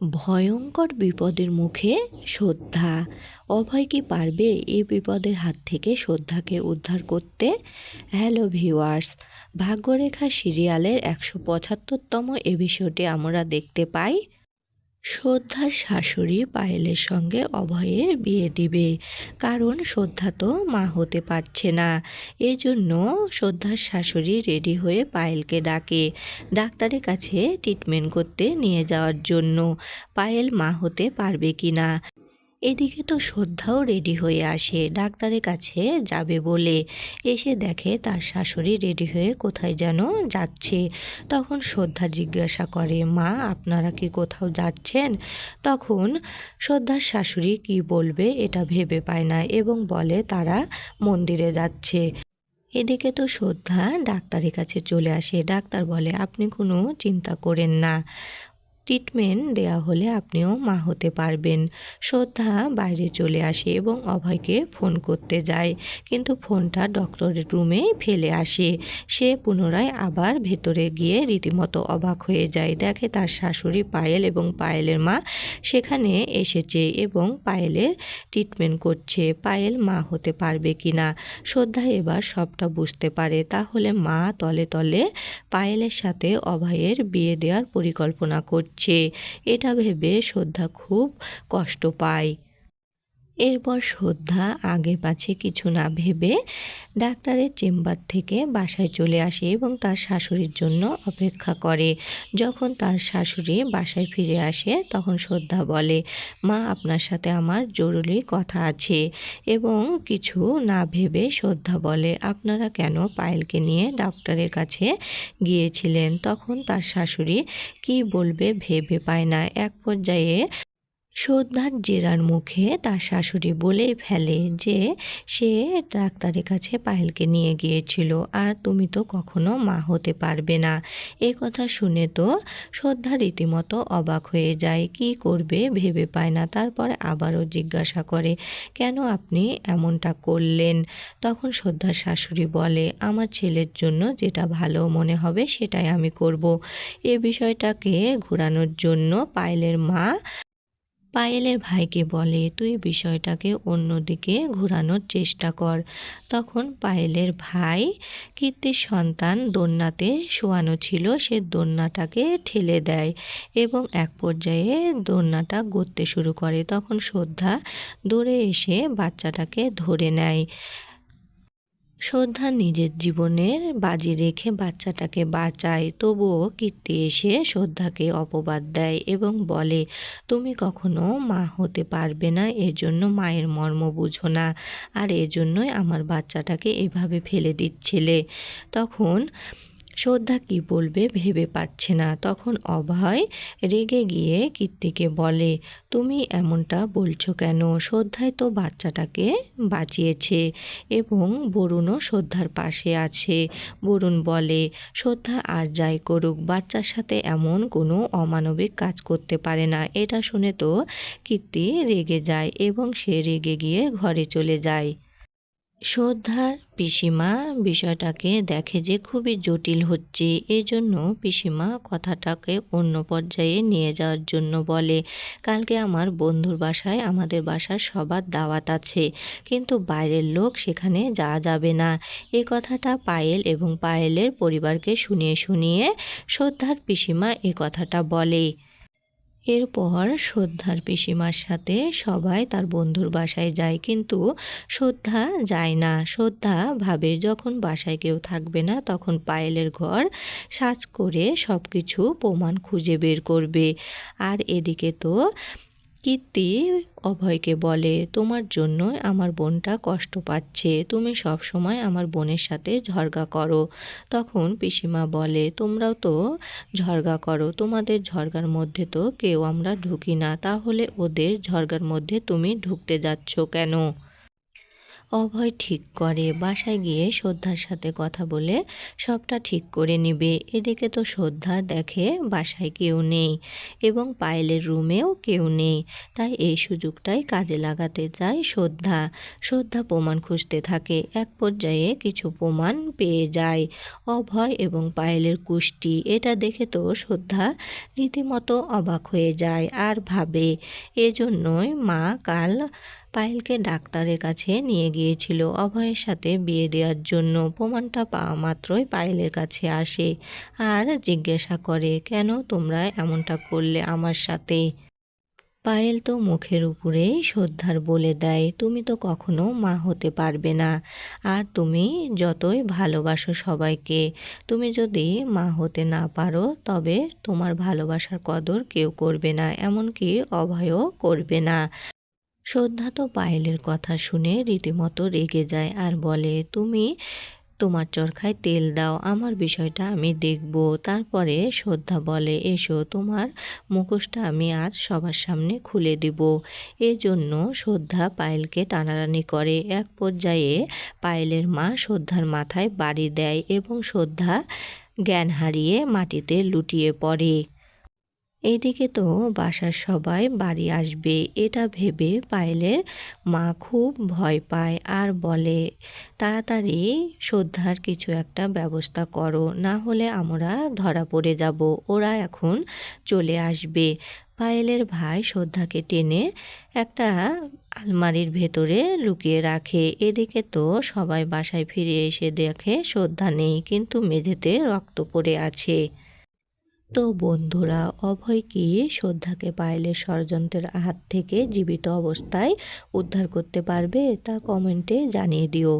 ভয়ঙ্কর বিপদের মুখে শ্রদ্ধা। অভয় কি পারবে এই বিপদের হাত থেকে শ্রদ্ধাকে উদ্ধার করতে? হ্যালো ভিওয়ার্স ভাগ্যরেখা সিরিয়ালের একশো পঁচাত্তরতম এপিসোডে আমরা দেখতে পাই শ্রদ্ধার শাশুড়ি পায়েলের সঙ্গে অভয়ের বিয়ে দিবে। কারণ শ্রদ্ধা তো মা হতে পারছে না। এজন্য শ্রদ্ধার শাশুড়ি রেডি হয়ে পায়েলকে ডাকে। ডাক্তারের কাছে ট্রিটমেন্ট করতে নিয়ে যাওয়ার জন্য। পায়েল মা হতে পারবে কি না এদিকে তো শ্রদ্ধাও রেডি হয়ে আসে, ডাক্তারের কাছে যাবে বলে। এসে দেখে তার শাশুড়ি রেডি হয়ে কোথায় যেন যাচ্ছে। তখন শ্রদ্ধা জিজ্ঞাসা করে, মা, আপনারা কি কোথাও যাচ্ছেন? তখন শ্রদ্ধার শাশুড়ি কি বলবে এটা ভেবে পায় না এবং বলে, তারা মন্দিরে যাচ্ছে। এদিকে তো শ্রদ্ধা ডাক্তারের কাছে চলে আসে। ডাক্তার বলে, আপনি কোনো চিন্তা করেন না। ট্রিটমেন্ট দেয়া হলে আপনিও মা হতে পারবেন। শ্রদ্ধা বাইরে চলে আসে এবং অভয়কে ফোন করতে যায়। কিন্তু ফোনটা ডক্টরের রুমে ফেলে আসে। সে পুনরায় আবার ভেতরে গিয়ে রীতিমতো অবাক হয়ে যায়। দেখে তার শাশুড়ি পায়েল এবং পায়েলের মা সেখানে এসেছে এবং পায়েলের ট্রিটমেন্ট করছে। পায়েল মা হতে পারবে কি না শ্রদ্ধা এবার সবটা বুঝতে পারে। তাহলে মা তলে তলে পায়েলের সাথে অভয়ের বিয়ে দেওয়ার পরিকল্পনা করছে। হচ্ছে। এটা ভেবে শ্রদ্ধা খুব কষ্ট পায়। এরপর শ্রদ্ধা, আগে পাছে কিছু না ভেবে ডাক্তারের চেম্বার থেকে বাসায় চলে আসে এবং তার শাশুড়ির জন্য অপেক্ষা করে। যখন তার শাশুড়ি বাসায় ফিরে আসে, তখন শ্রদ্ধা বলে, মা, আপনার সাথে আমার জরুরি কথা আছে। এবং কিছু না ভেবে শ্রদ্ধা বলে, আপনারা কেন পায়েলকে নিয়ে ডক্টরের কাছে গিয়েছিলেন? তখন তার শাশুড়ি, কি বলবে ভেবে পায় না। এক পর্যায়ে শ্রদ্ধার জেরার মুখে তার শাশুড়ি বলেই ফেলে যে সে ডাক্তারের কাছে পায়েলকে নিয়ে গিয়েছিল। আর তুমি তো কখনো মা হতে পারবে না। এ কথা শুনে তো শ্রদ্ধা রীতিমতো অবাক হয়ে যায়। কি করবে ভেবে পায় না। তারপরে আবারও জিজ্ঞাসা করে, কেন আপনি এমনটা করলেন? তখন শ্রদ্ধার শাশুড়ি বলে, আমার ছেলের জন্য যেটা ভালো মনে হবে সেটাই আমি করব। এ বিষয়টাকে ঘোরানোর জন্য পায়েলের মা পায়েলের ভাইকে বলে, তুই বিষয়টাকে অন্যদিকে ঘোরানোর চেষ্টা কর। তখন পায়েলের ভাই কীর্তির সন্তান দোলনাতে শোয়ানো ছিল, সে দোলনাটাকে ঠেলে দেয় এবং এক পর্যায়ে দোলনাটা গড়তে শুরু করে। তখন শ্রদ্ধা দৌড়ে এসে বাচ্চাটাকে ধরে নেয়। শ্রদ্ধা নিজের জীবনের বাজি রেখে বাচ্চাটাকে বাঁচায়, তবুও কীর্তি এসে শ্রদ্ধাকে অপবাদ দেয় এবং বলে, তুমি কখনো মা হতে পারবে না এজন্য মায়ের মর্ম বুঝো না, আর এজন্যই আমার বাচ্চাটাকে এভাবে ফেলে দিচ্ছিলে। তখন শ্রদ্ধা কি বলবে ভেবে পাচ্ছে না। তখন অভয় রেগে গিয়ে কীর্তিকে বলে, তুমি এমনটা বলছো কেন? শ্রদ্ধায় তো বাচ্চাটাকে বাঁচিয়েছে এবং বরুণও শ্রদ্ধার পাশে আছে। বরুণ বলে, শ্রদ্ধা আর যাই করুক, বাচ্চার সাথে এমন কোনো অমানবিক কাজ করতে পারে না। এটা শুনে তো কীর্তি রেগে যায় এবং সে রেগে গিয়ে ঘরে চলে যায়। শ্রদ্ধার পিসিমা বিষয়টাকে দেখে যে খুবই জটিল হচ্ছে, এজন্য পিসিমা কথাটাকে অন্য পর্যায়ে নিয়ে যাওয়ার জন্য বলে, কালকে আমার বন্ধুর বাসায় আমাদের বাসার সবার দাওয়াত আছে, কিন্তু বাইরের লোক সেখানে যাওয়া যাবে না। এ কথাটা পায়েল এবং পায়েলের পরিবারকে শুনিয়ে শুনিয়ে শ্রদ্ধার পিসিমা এ কথাটা বলে। এরপর শ্রদ্ধার পিসিমার সাথে সবাই তার বন্ধুর বাসায় যায়, কিন্তু শ্রদ্ধা যায় না। শ্রদ্ধা ভাবে যখন বাসায় কেউ থাকবে না, তখন পায়েলের ঘর সাজ করে সব কিছু প্রমাণ খুঁজে বের করবে। আর এদিকে তো কীর্তি অভয়কে বলে, তোমার জন্য আমার বোনটা কষ্ট পাচ্ছে। তুমি সব সময় আমার বোনের সাথে ঝরগা করো। তখন পিসিমা বলে, তোমরাও তো ঝরগা করো। তোমাদের ঝরগার মধ্যে তো কেউ আমরা ঢুকি না। তাহলে ওদের ঝরগার মধ্যে তুমি ঢুকতে যাচ্ছ কেন? অভয় ঠিক করে, বাসায় গিয়ে শ্রদ্ধার সাথে কথা বলে সবটা ঠিক করে নিবে। এদিকে তো শ্রদ্ধা দেখে বাসায় কেউ নেই এবং পায়েলের রুমেও কেউ নেই। তাই এই সুযোগটাই কাজে লাগাতে চায় শ্রদ্ধা। শ্রদ্ধা প্রমাণ খুঁজতে থাকে। এক পর্যায়ে কিছু প্রমাণ পেয়ে যায় অভয় এবং পায়েলের কুষ্টি। এটা দেখে তো শ্রদ্ধা রীতিমতো অবাক হয়ে যায় আর ভাবে, এজন্যই মা কাল পায়েলকে ডাক্তারের কাছে নিয়ে গিয়েছিল। অভয়ের সাথে বিয়ে দেওয়ার জন্য প্রমাণটা পাওয়া মাত্রই পায়েলের কাছে আসে আর জিজ্ঞাসা করে, কেন তোমরা এমনটা করলে আমার সাথে? পায়েল তো মুখের উপরেই শ্রদ্ধার বলে দেয়, তুমি তো কখনো মা হতে পারবে না। আর তুমি যতই ভালোবাসো সবাইকে, তুমি যদি মা হতে না পারো, তবে তোমার ভালোবাসার কদর কেউ করবে না, এমনকি অভয়ও করবে না। শ্রদ্ধা তো পায়েলের কথা শুনে রীতিমতো রেগে যায় আর বলে, তুমি তোমার চরখায় তেল দাও, আমার বিষয়টা আমি দেখব। তারপরে শ্রদ্ধা বলে, এসো, তোমার মুখোশটা আমি আজ সবার সামনে খুলে দিব। এজন্য শ্রদ্ধা পায়েলকে টানাটানি করে। এক পর্যায়ে পায়েলের মা শ্রদ্ধার মাথায় বাড়ি দেয় এবং শ্রদ্ধা জ্ঞান হারিয়ে মাটিতে লুটিয়ে পড়ে। এইদিকে তো বাসার সবাই বাড়ি আসবে, এটা ভেবে পায়েলের মা খুব ভয় পায় আর বলে, তাড়াতাড়ি শ্রদ্ধার কিছু একটা ব্যবস্থা করো, না হলে আমরা ধরা পড়ে যাব, ওরা এখন চলে আসবে। পায়েলের ভাই শ্রদ্ধাকে টেনে একটা আলমারির ভেতরে লুকিয়ে রাখে। এদিকে তো সবাই বাসায় ফিরে এসে দেখে শ্রদ্ধা নেই, কিন্তু মেঝেতে রক্ত পড়ে আছে। তো বন্ধুরা অভয় কি শ্রদ্ধাকে পাইলে ষড়যন্ত্রের হাত থেকে জীবিত অবস্থায় উদ্ধার করতে পারবে তা কমেন্টে জানিয়ে দিও।